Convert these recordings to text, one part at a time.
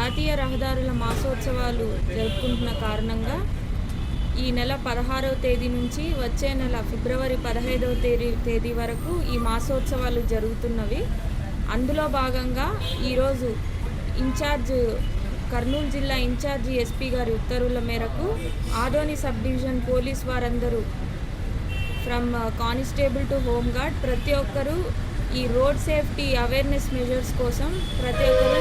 జాతీయ రహదారుల మాసోత్సవాలు జరుపుకుంటున్న కారణంగా ఈ నెల పదహారవ తేదీ నుంచి వచ్చే నెల ఫిబ్రవరి పదహైదవ తేదీ తేదీ వరకు ఈ మాసోత్సవాలు జరుగుతున్నవి. అందులో భాగంగా ఈరోజు ఇన్ఛార్జ్ కర్నూలు జిల్లా ఇన్ఛార్జి ఎస్పీ గారి ఉత్తర్వుల మేరకు ఆదోని సబ్ డివిజన్ పోలీస్ వారందరూ from constable to home guard ప్రతి ఒక్కరూ ఈ రోడ్ సేఫ్టీ అవేర్నెస్ మెజర్స్ కోసం ప్రతి ఒక్కరు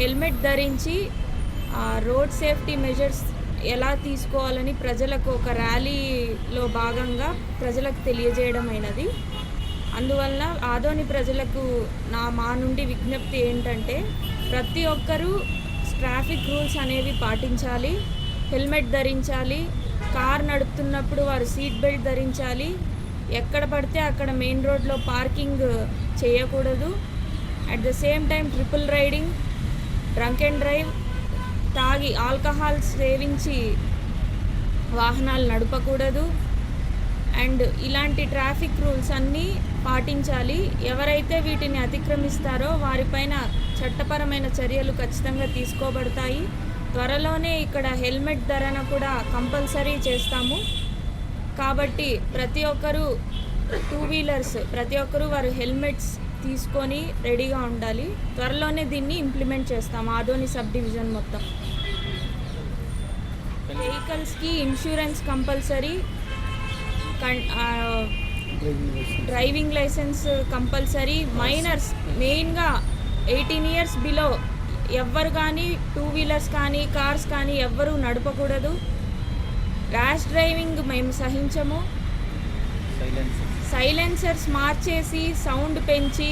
హెల్మెట్ ధరించి రోడ్ సేఫ్టీ మెజర్స్ ఎలా తీసుకోవాలని ప్రజలకు ఒక ర్యాలీలో భాగంగా ప్రజలకు తెలియజేయడం అయినది. అందువల్ల ఆదోని ప్రజలకు నా మా నుండి విజ్ఞప్తి ఏంటంటే ప్రతి ఒక్కరూ ట్రాఫిక్ రూల్స్ అనేవి పాటించాలి హెల్మెట్ ధరించాలి కార్ నడుపుతున్నప్పుడు వారు సీట్ బెల్ట్ ధరించాలి ఎక్కడ పడితే అక్కడ మెయిన్ రోడ్లో పార్కింగ్ చేయకూడదు. At the same time triple riding drunk and drive తాగి ఆల్కహాల్ సేవించి వాహనాలు నడపకూడదు. అండ్ ఇలాంటి ట్రాఫిక్ రూల్స్ అన్నీ పాటించాలి. ఎవరైతే వీటిని అతిక్రమిస్తారో వారిపైన చట్టపరమైన చర్యలు ఖచ్చితంగా తీసుకోబడతాయి. త్వరలోనే ఇక్కడ హెల్మెట్ ధరన కూడా కంపల్సరీ చేస్తాము. కాబట్టి ప్రతి ఒక్కరూ టూ వీలర్స్ ప్రతి ఒక్కరూ వారు హెల్మెట్స్ తీసుకొని రెడీగా ఉండాలి. త్వరలోనే దీన్ని ఇంప్లిమెంట్ చేస్తాం ఆదోని సబ్ డివిజన్ మొత్తం వెహికల్స్కి ఇన్సూరెన్స్ కంపల్సరీ కన్ డ్రైవింగ్ లైసెన్స్ కంపల్సరీ. మైనర్స్ మెయిన్గా ఎయిటీన్ ఇయర్స్ బిలో ఎవ్వరు కానీ టూ వీలర్స్ కానీ కార్స్ కానీ ఎవ్వరూ నడపకూడదు. ర్యాష్ డ్రైవింగ్ మేము సహించము. సైలెన్సర్స్ మార్చేసి సౌండ్ పెంచి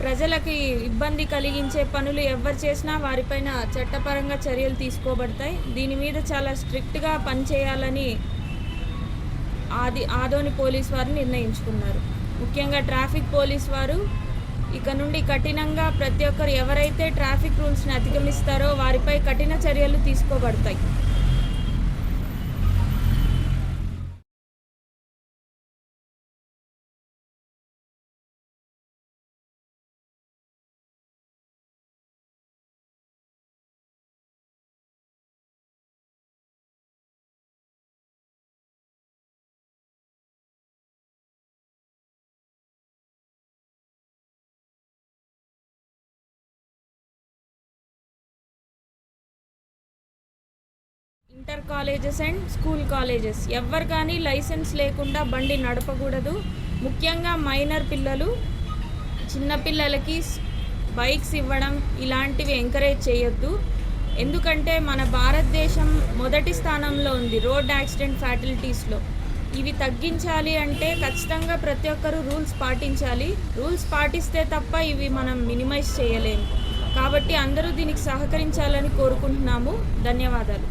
ప్రజలకి ఇబ్బంది కలిగించే పనులు ఎవరు చేసినా వారిపైన చట్టపరంగా చర్యలు తీసుకోబడతాయి. దీని మీద చాలా స్ట్రిక్ట్గా పనిచేయాలని ఆది ఆదోని పోలీస్ వారు నిర్ణయించుకున్నారు. ముఖ్యంగా ట్రాఫిక్ పోలీస్ వారు ఇక నుండి కఠినంగా ప్రతి ఒక్కరు ఎవరైతే ట్రాఫిక్ రూల్స్ని అతిగమిస్తారో వారిపై కఠిన చర్యలు తీసుకోబడతాయి. Inter colleges and school colleges. ఎవరు కానీ లైసెన్స్ లేకుండా బండి నడపకూడదు. ముఖ్యంగా మైనర్ పిల్లలు చిన్నపిల్లలకి బైక్స్ ఇవ్వడం ఇలాంటివి ఎంకరేజ్ చేయొద్దు. ఎందుకంటే మన భారతదేశం మొదటి స్థానంలో ఉంది రోడ్ యాక్సిడెంట్ ఫ్యాటిలిటీస్లో ఇవి తగ్గించాలి అంటే ఖచ్చితంగా ప్రతి ఒక్కరూ రూల్స్ పాటించాలి. రూల్స్ పాటిస్తే తప్ప ఇవి మనం మినిమైజ్ చేయలేము. కాబట్టి అందరూ దీనికి సహకరించాలని కోరుకుంటున్నాము. ధన్యవాదాలు.